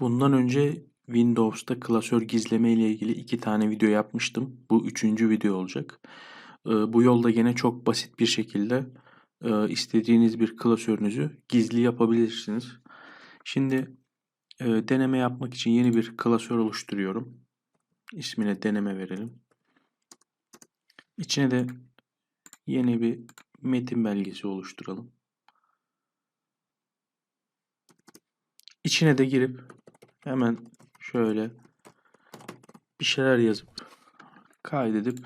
Bundan önce Windows'ta klasör gizleme ile ilgili iki tane video yapmıştım. Bu üçüncü video olacak. Ee, Bu yolda gene çok basit bir şekilde e, istediğiniz bir klasörünüzü gizli yapabilirsiniz. Şimdi e, deneme yapmak için yeni bir klasör oluşturuyorum. İsmine deneme verelim. İçine de yeni bir metin belgesi oluşturalım. İçine de girip hemen şöyle bir şeyler yazıp kaydedip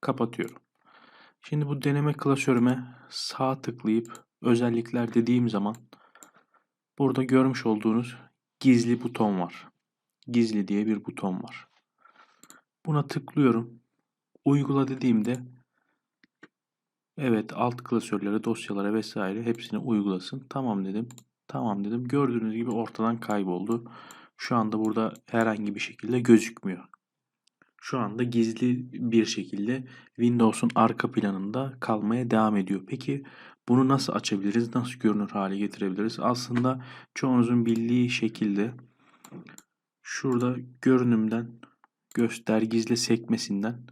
kapatıyorum. Şimdi bu deneme klasörüme sağ tıklayıp özellikler dediğim zaman burada görmüş olduğunuz gizli buton var. Gizli diye bir buton var. Buna tıklıyorum. Uygula dediğimde evet alt klasörlere, dosyalara vesaire hepsini uygulasın. Tamam dedim. Tamam dedim. Gördüğünüz gibi ortadan kayboldu. Şu anda burada herhangi bir şekilde gözükmüyor. Şu anda gizli bir şekilde Windows'un arka planında kalmaya devam ediyor. Peki bunu nasıl açabiliriz? Nasıl görünür hale getirebiliriz? Aslında çoğunuzun bildiği şekilde şurada görünümden göster gizli sekmesinden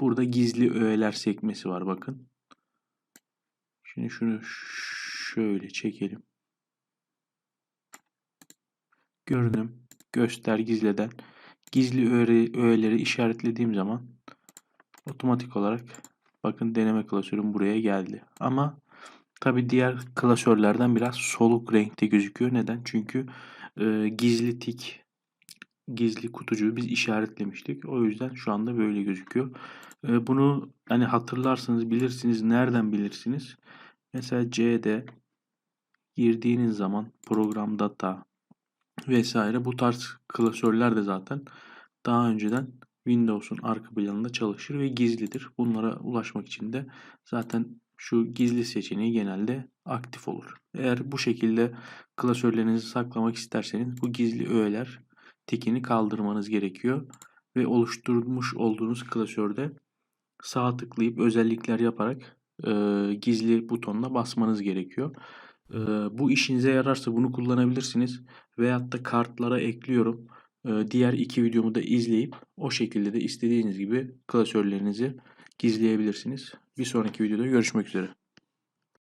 burada gizli öğeler sekmesi var bakın. Şimdi şunu şöyle çekelim. Görünüm göster gizleden gizli öğe, öğeleri işaretlediğim zaman otomatik olarak bakın deneme klasörüm buraya geldi. Ama tabi diğer klasörlerden biraz soluk renkte gözüküyor. Neden? Çünkü e, gizli tik gizli kutucuğu biz işaretlemiştik. O yüzden şu anda böyle gözüküyor. E, bunu hani hatırlarsınız bilirsiniz. Nereden bilirsiniz? Mesela C'de girdiğiniz zaman program data vesaire bu tarz klasörler de zaten daha önceden Windows'un arka planında çalışır ve gizlidir. Bunlara ulaşmak için de zaten şu gizli seçeneği genelde aktif olur. Eğer bu şekilde klasörlerinizi saklamak isterseniz bu gizli öğeler tikini kaldırmanız gerekiyor ve oluşturmuş olduğunuz klasörde sağ tıklayıp özellikler yaparak e, gizli butonuna basmanız gerekiyor. Bu işinize yararsa bunu kullanabilirsiniz. Veyahut da kartlara ekliyorum. Diğer iki videomu da izleyip o şekilde de istediğiniz gibi klasörlerinizi gizleyebilirsiniz. Bir sonraki videoda görüşmek üzere.